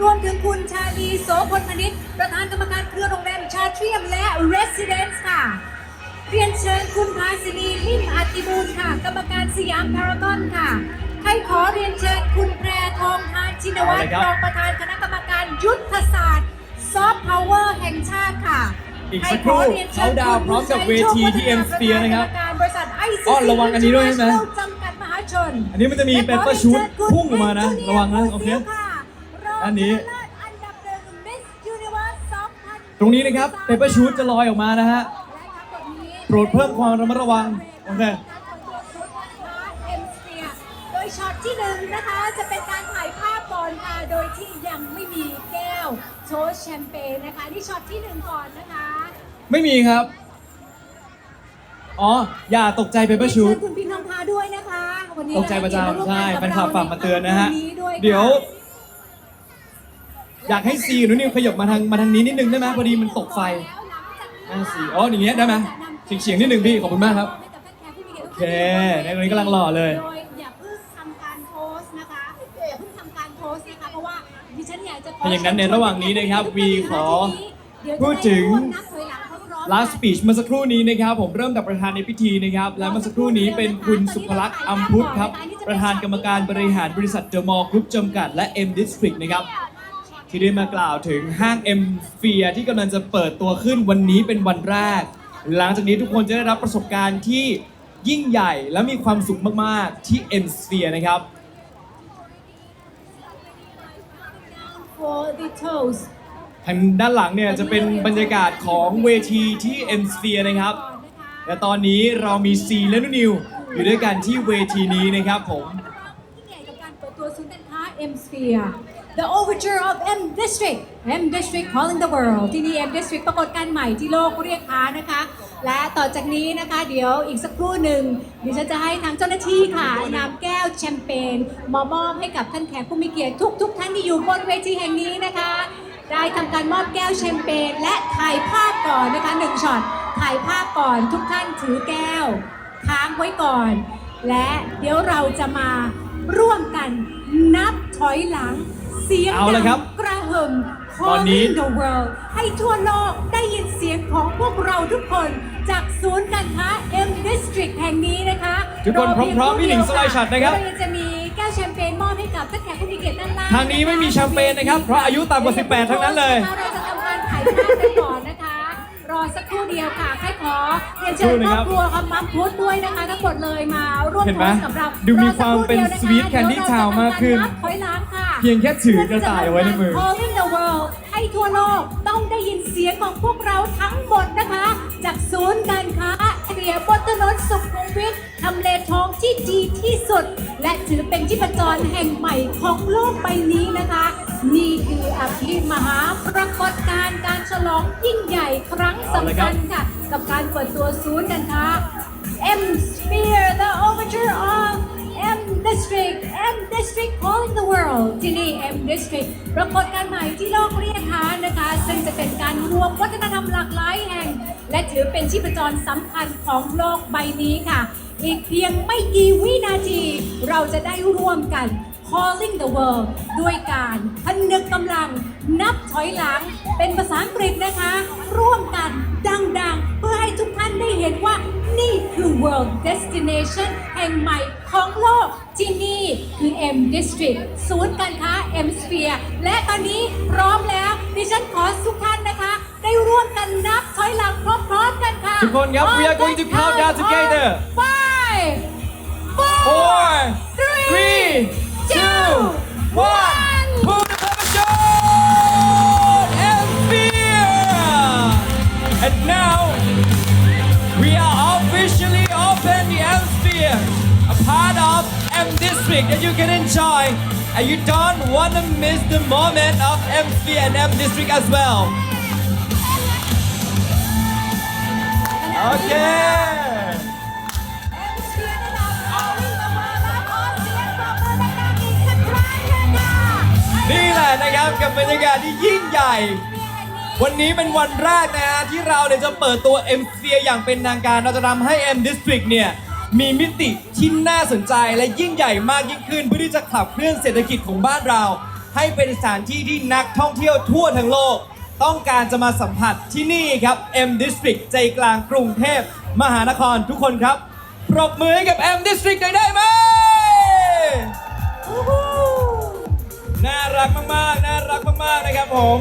รวมถึงคุณชาลีโสพลพนิษฐ์ประธานกรรมการเครือโรงแรมชาเทียมและ Residence ค่ะ เรียนเชิญคุณภาสินีลิมอติบูลค่ะ กรรมการสยามพารากอนค่ะ ให้ขอเรียนเชิญคุณแพรทองทานชินวัตรเอาเลยครับรองประธานคณะกรรมการยุทธศาสตร์ซอฟต์พาวเวอร์แห่งชาติค่ะอีกสักครู่ให้ขอรียนชิญเขาดาวน์พร้อมกับเวทีที่ M Sphere นะครับปธานกรรมการบริษัท ICC อ้อระวังอันนี้ด้วยใช่ไหมจำกัดมหาชน อันนี้มันจะมีเปเปอร์ชูตพุ่งออกมานะ ระวังนะ โอเค อันนี้ อันดับหนึ่ง Miss Universe 2000ตรงนี้นะครับเปเปอร์ชูตจะลอยออกมานะฮะและทั้งหมดนี้โปรดเพิ่มความระมัดระวังโอเคเอ็มสเฟียโดยช็อตที่หนึ่งนะคะจะเป็นการถ่ายภาพก่อนค่ะโดยที่ยังไม่มีแก้วโชว์แชมเปญนะคะนี่ช็อตที่หนึ่งก่อนนะคะไม่มีครับ อ๋อ อย่าตกใจเปเปอร์ชูตเชิญคุณพิมพ์นำพาด้วยนะคะวันนี้ตกใจประจำใช่แฟนคลับฝากมาเตือนนะฮะวัด้วยค่เดี๋ยว อยากให้ซีหรือนิวขยับมาทางมาทางนี้นิดนึงได้ไหมพอดีมันตกไฟอ่าสีอ๋ออย่างเงี้ยได้ไหมเฉียงๆนิดนึงพี่ขอบคุณมากครับโอเคในตรงนี้กำลังหล่อเลยโดยอย่าเพิ่งทำการโพสต์นะคะอย่าเพิ่งทำการโพสต์นะคะเพราะว่าดิฉันอยากจะขถ้าอย่างนั้นในระหว่างนี้นะครับวีขอเดี๋ยวจะพูดถึงได้ร่วมนับถอยหลังพร้อมๆ last speech เมื่อสักครู่นี้นะครับ ผมเริ่มจากประธานในพิธีนะครับ และเมื่อสักครู่นี้เป็นคุณสุภลักษณ์อัมพุทธครับ ประธานกรรมการบริหารบริษัทเดอะมอลล์กรุ๊ปจำกัดและ M District นะครับ ที่ได้มากล่าวถึงห้าง M Sphere ที่กำลังจะเปิดตัวขึ้นวันนี้เป็นวันแรก หลังจากนี้ทุกคนจะได้รับประสบการณ์ที่ยิ่งใหญ่และมีความสุขมาก ๆ ที่ M Sphere นะครับ for the toes ทางด้านหลังเนี่ยจะเป็นบรรยากาศของเวทีที่ M Sphere นะครับ และตอนนี้เรามีซีและนุนิว อยู่ด้วยกันที่เวทีนี้นะครับผม ยิ่งใหญ่กับการเปิดตัวศูนย์การค้า M Sphere The Overture of M District M District Calling the World ที่นี่ M District ปรากฏการณ์ใหม่ที่โลกเรียกหานะคะ และต่อจากนี้นะคะ เดี๋ยวอีกสักครู่หนึ่งดิฉันจะให้ทางเจ้าหน้าที่ค่ะนำแก้วแชมเปญมามอบให้กับท่านแขกผู้มีเกียรติทุกทุกๆท่านที่อยู่บนเวทีแห่งนี้นะคะ ได้ทำการมอบแก้วแชมเปญและถ่ายภาพก่อนนะคะหนึ่งช็อตถ่ายภาพก่อนทุกท่านถือแก้วค้างไว้ก่อน และเดี๋ยวเราจะมาร่วมกันนับถอยหลัง เสียงเอาละครับดังกระหึ่ม ตอนนี้ Calling the world ให้ทั่วโลกได้ยินเสียงของพวกเราทุกคนจากศูนย์การค้า M District แห่งนี้นะคะทุกคนเพียงพร้อมๆพี่หนิงเดียวสไลด์ช็อตนะครับแล้วเราจะมีแก้วแชมเปญมอบให้กับท่านแขกผู้มีเกียรติด้านล่าง ทางนี้ไม่มีแชมเปญนะครับ เพราะอายุต่ำกว่า 18 ทั้งนั้นเลย เราจะทำการถ่ายภาพกันก่อนนะคะ รอสักครู่เดียวค่ะแค่ขอเรียนเชิญครอบครัวคำมัมพุทธด้วยนะคะทั้งหมดเลยมาร่วมเห็นโพไหมสต์กับเราดูมีความเป็นรอสักครู่ดียะะ Sweet Candy เดี๋ยวเรจะ Town มากขึ้นทำรนับถอยหลังค่ะเพียงแค่ถือกระต่ายเอาไว้ในมือ Calling the world ให้ทั่วโลกต้องได้ยินเสียงของพวกเราทั้งหมดนะคะ จากศูนย์การค้าเรียบนถนนสุขุมวิททำเลทองที่ดีที่สุด และถือเป็นที่ประจรแห่งใหม่ของโลกใบนี้นะคะ นี่คืออภิมหาปรากฏการณ์การฉลองยิ่งใหญ่ครั้งสำคัญค่ะ กับการเปิดตัวศูนย์การค้า M Sphere the Overture of District M District all in the world ที่นี่ M District ปรากฏการณ์ใหม่ที่โลกเรียกหานะคะ ซึ่งจะเป็นการรวมวัฒนธรรมหลากหลายแห่ง และถือเป็นชีพจรสำคัญของโลกใบนี้ค่ะ อีกเพียงไม่กี่วินาที เราจะได้ร่วมกัน calling the world ด้วยการพนึกกำลังนับถอยหลัง เป็นภาษาอังกฤษนะคะ ร่วมกันดังๆ เพื่อให้ทุกท่านได้เห็นว่านี่คือ world destination แห่งใหม่ของโลก ที่นี่คือ M District ศูนย์การค้า M Sphere และตอนนี้พร้อมแล้ว ดิฉันขอทุกท่านนะคะ ได้ร่วมกันนับถอยหลังพร้อมๆกันค่ะ ทุกคนครับ we are going to count down together five four three three two one pull the pepper shot and fear and now we are M District that you can enjoy and you don't want to miss the moment of M Sphere and M District as well okay นี่แหละนะครับกับบรรยากาศที่ยิ่งใหญ่ วันนี้เป็นวันแรกนะฮะที่เราเนี่ยจะเปิดตัว M Sphere อย่างเป็นทางการเราจะทำให้ M District เนี่ย มีมิติที่น่าสนใจและยิ่งใหญ่มากยิ่งขึ้น เพื่อที่จะขับเคลื่อนเศรษฐกิจของบ้านเรา ให้เป็นสถานที่ที่นักท่องเที่ยวทั่วทั้งโลก ต้องการจะมาสัมผัสที่นี่ครับ M District ใจกลางกรุงเทพมหานครทุกคนครับ ปรบมือให้กับ M District หน่อยได้ไหมน่ารักมากๆ น่ารักมากๆ นะครับผม